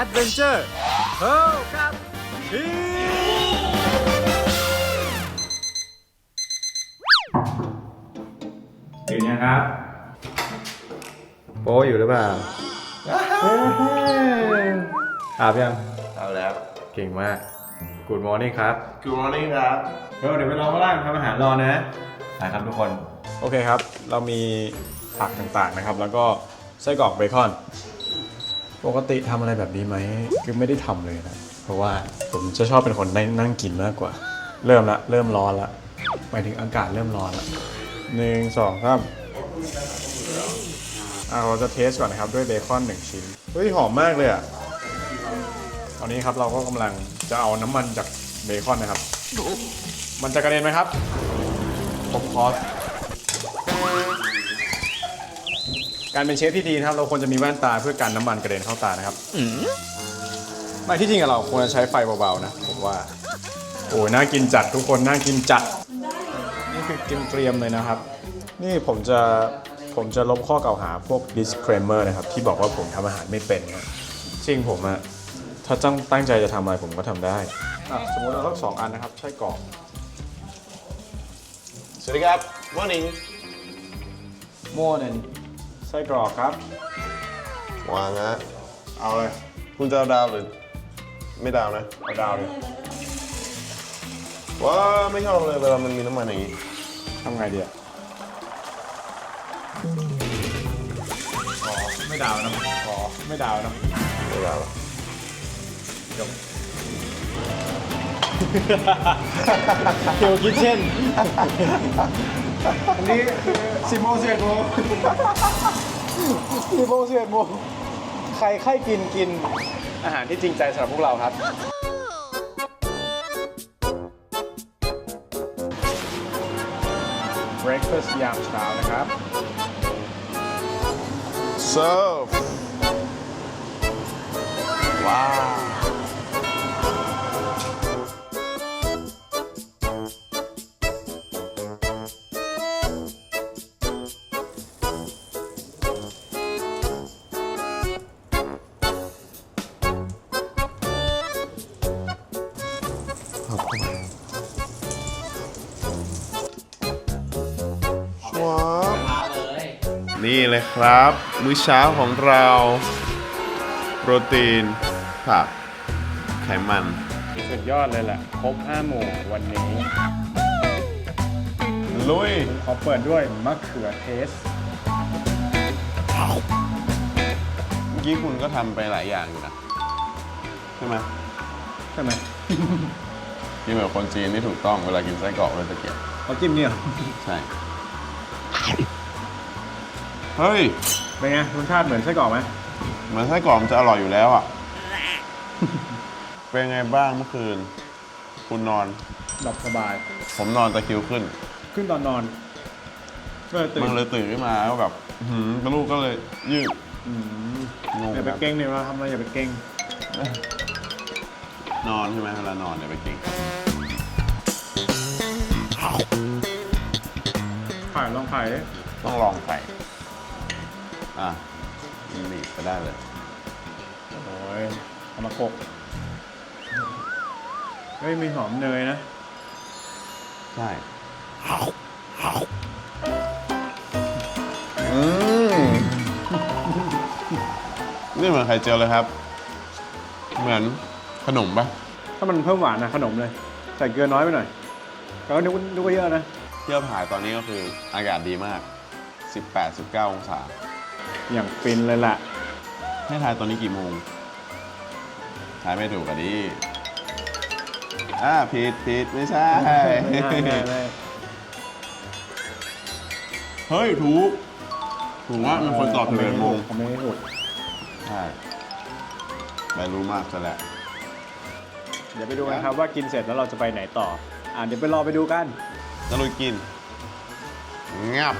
Adventure เพิ่มกับทีตื่นยังครับ โป้อยู่หรือเปล่าอาบยังเอาแล้ว เก่งมาก Good morning ครับ Good morning ครับ เดี๋ยวเดี๋ยวไปรอข้างล่างทำอาหารรอนะนะครับทุกคน โอเคครับ เรามีผักต่างๆนะครับ แล้วก็ไส้กรอกเบคอน ปกติทำอะไรแบบนี้ไหมคือไม่ได้ทำเลยนะ เพราะว่าผมจะชอบเป็นคนนั่งกินมากกว่า เริ่มละเริ่มร้อนละหมายถึงอากาศเริ่มร้อนละหนึ่งสองสามอะเราจะเทสก่อนนะครับด้วยเบคอนหนึ่งชิ้นเฮ้ยหอมมากเลยอะตอนนี้ครับเราก็กำลังจะเอาน้ำมันจากเบคอนนะครับ มันจะกระเด็นไหมครับผมขอ การเป็นเชฟที่ดีนะครับ เราควรจะมีแว่นตาเพื่อกันน้ำมันกระเด็นเข้าตานะครับไม่ที่จริงอะเราควรจะใช้ไฟเบาๆนะผมว่า โอ้ยน่ากินจัดทุกคนน่ากินจัด นี่คือกินเกรียมเลยนะครับ นี่ผมจะผมจะลบข้อกล่าวหาพวก disclaimer นะครับ ที่บอกว่าผมทำอาหารไม่เป็นนะจริงผมอะถ้าตั้งตั้งใจจะทำอะไรผมก็ทำได้อะสมมติเราสักสองอันนะครับ ใช่กรอกสวัสดีครับ morning โม่เนี่ย ไส้กรอกครับ วางนะเอาเลยคุณจะเอาดาวหรือไม่ดาวนะ เอาดาวเลยว้าไม่ชอบเลยเวลามันมีน้ำมันอย่างนี้ทำไงดีอะขอไม่ดาวนะขอไม่ดาวนะไม่ดาวหรอกจบ เคียวคิทเช่น อันนี้สิบโมงสิบเอ็ดโมงสิบโมงสิบเอ็ดโมงใครใครกินกินอาหารที่จริงใจสำหรับพวกเราครับ breakfast ยามเช้านะครับเซิร์ฟว้าวว้ นี่เลยครับ มื้อเช้าของเรา โปรตีน ผัก ไขมัน สุดยอดเลยแหละ ครบ 5 หมู่วันนี้ ลุย ขอเปิดด้วยมะเขือเทศ เมื่อกี้คุณก็ทำไปหลายอย่างอยู่นะ ใช่ไหมใช่ไหมที่แบบคนจีนที่ถูกต้องเวลากินไส้กรอกเลยตะเกียบเขาจิ้มเนี่ย ใช่ เฮ้ย เป็นไงรสชาติเหมือนไส้กรอกไหมเหมือนไส้กรอกมันจะอร่อยอยู่แล้วอะ เป็นไงบ้างเมื่อคืน คุณนอน หลับสบาย ผมนอนตะคริวขึ้น ขึ้นตอนนอนก็เลยตื่มันนเลยตื่นขึ้นมาแล้วแบบอื้อหือกระลูกก็เลยยืดอืมงงอย่าไปครับเก่งเนี่ยเราทำอะไรอย่าไปเก่งนอนใช่ไหมเวลานอนเนี่ยไปกินไข่ลองไข่ดิต้องลองใส่ อะหนีบไปได้เลย โอ้ยเอามาโขกเฮ้ย มีหอมเนยนะ ใช่อืมนี่เหมือนไข่เจียวเลยครับ เหมือนขนมปะถ้ามันเพิ่มหวานนะขนมเลย ใส่เกลือน้อยไปหน่อยแต่ก็นึกว่านึกว่าเยอะนะ เที่ยวถ่ายตอนนี้ก็คืออากาศดีมาก 18-19 องศา อย่างฟินเลยแหละให้ทายตอนนี้กี่โมง ทายไม่ถูกอะดิอ่าผิดผิดไม่ใช่ไม่ได้ไม่ได้เฮ้ย ถูก ถูกว่ามีคนตอบถึงเอ็ดโมงผมไม่ได้ถูกใช่ไม่รู้มากซะแล้ว เดี๋ยวไปดูกันครับว่ากินเสร็จแล้วเราจะไปไหนต่อ อ่าเดี๋ยวไปรอไปดูกันจะลุยกิน งับ